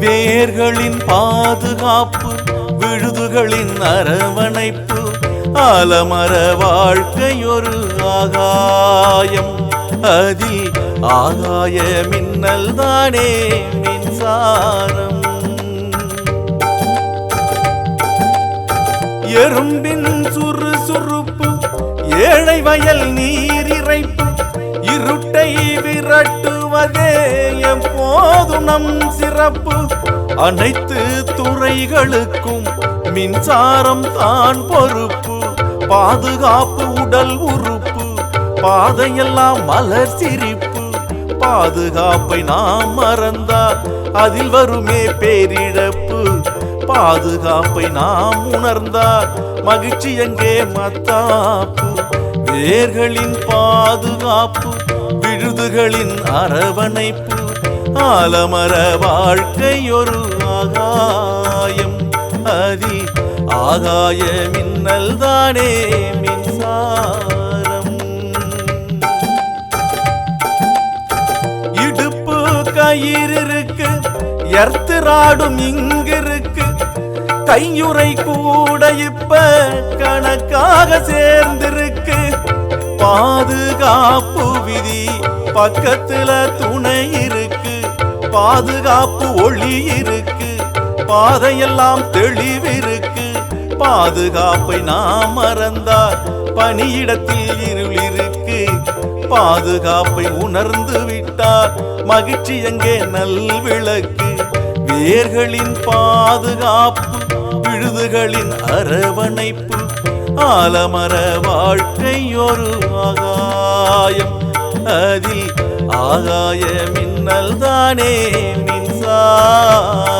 வேர்களின் பாதுகாப்பு விழுதுகளின் அரவணைப்பு அலமர வாழ்க்கையொரு ஆகாயம். அதில் ஆகாய மின்னல் தானே மின்சாரம். எறும்பின் சுறுசுறுப்பு ஏழை வயல் நீர் இறைப்பு திரட்டுவதே எப்போதும் நம் சிறப்பு. அனைத்து துறைகளுக்கும் மின்சாரம் தான் பொறுப்பு. பாதுகாப்பு உடல் உறுப்பு. பாதையெல்லாம் மலர் சிரிப்பு. பாதுகாப்பை நாம் மறந்தால் அதில் வருமே பேரிழப்பு. பாதுகாப்பை நாம் உணர்ந்தால் மகிழ்ச்சி எங்கே மத்தாப்பு. வேர்களின் பாதுகாப்பு எழுதுகளின் அரவணைப்பு ஆலமர வாழ்க்கை ஒரு ஆகாயம். அதில் ஆகாய மின்னல் தானே மின்சாரம். இடுப்பு கயிறு இருக்கு எர்த்திராடும் இங்கிருக்கு. கையுறை கூட இப்ப கணக்காக சேர்ந்திருக்கு. பாதுகாப்பு விதி பக்கத்துல துணை இருக்கு பாதுகாப்பு ஒளி இருக்கு பாதையெல்லாம் தெளிவிருக்கு. பாதுகாப்பை நாம் மறந்தார் பணியிடத்தில் இருள் இருக்கு. பாதுகாப்பை உணர்ந்து விட்டார் மகிழ்ச்சி எங்கே? நல்விளக்கு வேர்களின் பாதுகாப்பு விழுதுகளின் அரவணைப்பு ஆலமர வாழ்க்கையொரு ஆகா அதில் ஆகாய மின்னல் தானே மின்சார